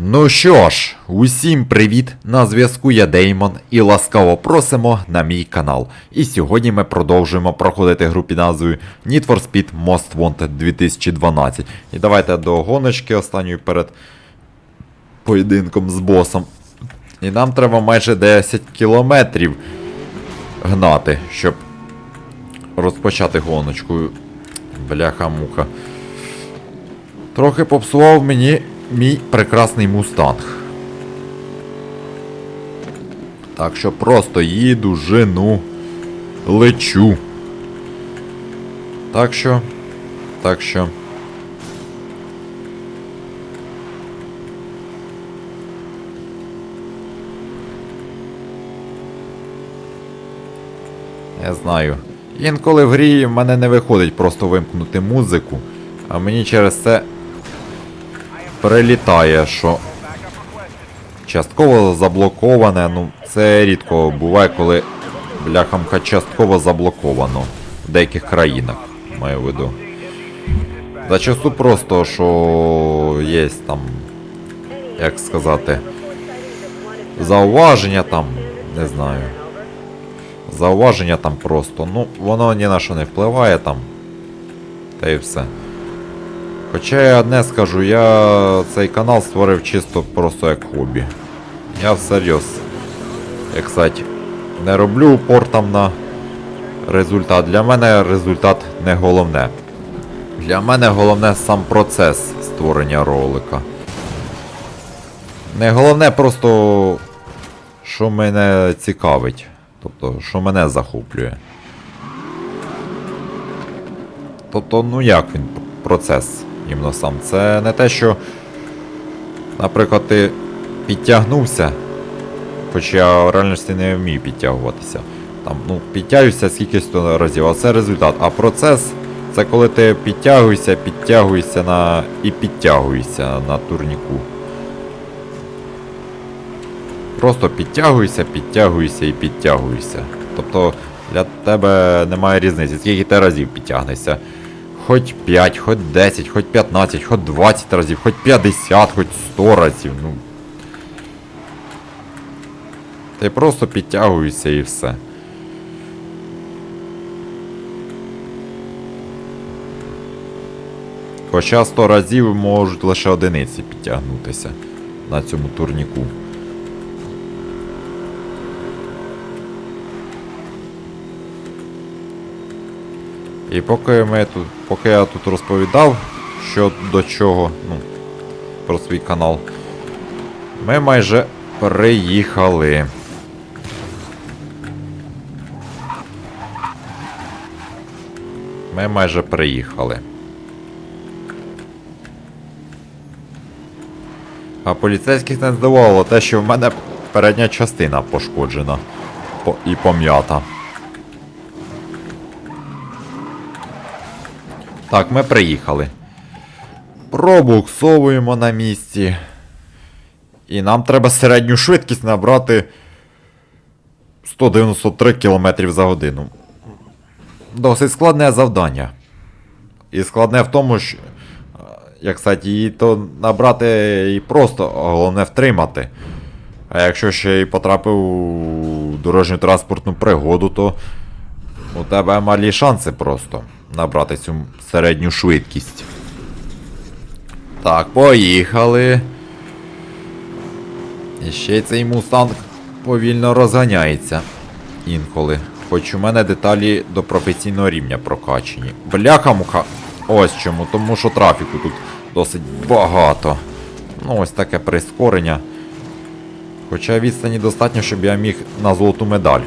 Ну що ж, усім привіт! На зв'язку я Деймон і ласкаво просимо на мій канал. І сьогодні ми продовжуємо проходити гру під назвою Need for Speed Most Wanted 2012. І давайте до гоночки останньої перед поєдинком з босом. І нам треба майже 10 кілометрів гнати, щоб розпочати гоночку. Бляха-муха. Трохи попсував мені мій прекрасний мустанг. Так що просто їду, жену, лечу. Так що. Так що. Я знаю. Інколи в грі в мене не виходить просто вимкнути музику, а мені через це прилітає, що частково заблоковане, ну це рідко буває, коли бляхамка частково заблоковано в деяких країнах, маю в виду. Зачасту просто, що є там, як сказати, зауваження там, не знаю. Зауваження там просто. Ну, воно ні на що не впливає там. Та й все. Хоча я одне скажу, я цей канал створив чисто просто як хобі. Я всерйоз, як сказати, не роблю упор там на результат. Для мене результат не головне. Для мене головне сам процес створення ролика. Не головне просто, що мене цікавить. Тобто, що мене захоплює. Тобто, ну як він процес іменно сам. Це не те, що, наприклад, ти підтягнувся, хоч я в реальності не вмію підтягуватися. Там, ну, підтягуюся скільки сто разів, а це результат. А процес це коли ти підтягуєшся, підтягуєшся на і підтягуєшся на турніку. Просто підтягуйся, підтягуйся і підтягуйся. Тобто для тебе немає різниці, скільки ти разів підтягнешся. Хоч 5, хоч 10, хоч 15, хоч 20 разів, хоч 50, хоч 100 разів. Ну. Ти просто підтягуєшся і все. Хоча 100 разів можуть лише одиниці підтягнутися на цьому турніку. І поки ми тут, поки я тут розповідав, що до чого, ну, про свій канал, ми майже приїхали. Ми майже приїхали. А поліцейських не здивувало те, що в мене передня частина пошкоджена і пом'ята. Так, ми приїхали. Пробуксовуємо на місці. І нам треба середню швидкість набрати 193 км за годину. Досить складне завдання. І складне в тому, що, е, як сказати, її то набрати і просто, а головне втримати. А якщо ще й потрапив у дорожню транспортну пригоду, то у тебе малі шанси просто набрати цю середню швидкість. Так, поїхали. І ще цей мустанг повільно розганяється інколи. Хоч у мене деталі до професійного рівня прокачені. Бляха-муха. Ось чому, тому що трафіку тут досить багато. Ну, ось таке прискорення. Хоча відстані достатньо, щоб я міг на золоту медаль.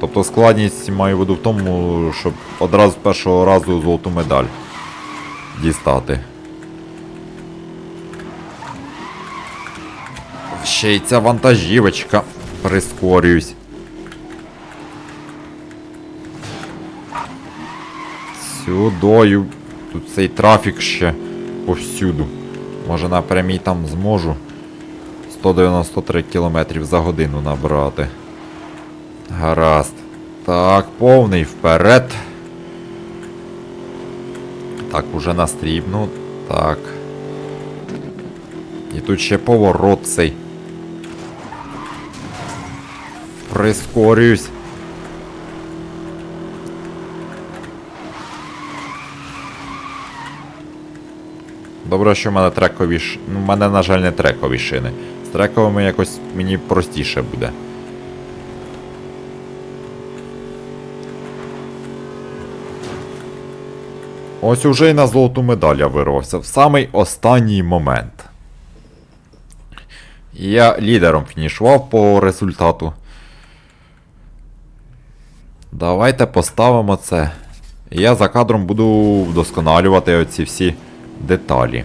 Тобто складність маю виду в тому, щоб одразу з першого разу золоту медаль дістати. Ще й ця вантажівочка. Прискорююсь. Сюдою. Тут цей трафік ще повсюду. Може на прямій там зможу 193 км за годину набрати. Гаразд. Так, повний вперед. Так, уже настрібну. Так. І тут ще поворот цей. Прискорююсь. Добре, що в мене трекові ш... Ну, в мене, на жаль, не трекові шини. З трековими якось мені простіше буде. Ось уже й на золоту медаль я вирвався в самий останній момент. Я лідером фінішував по результату. Давайте поставимо це. Я за кадром буду вдосконалювати оці всі деталі.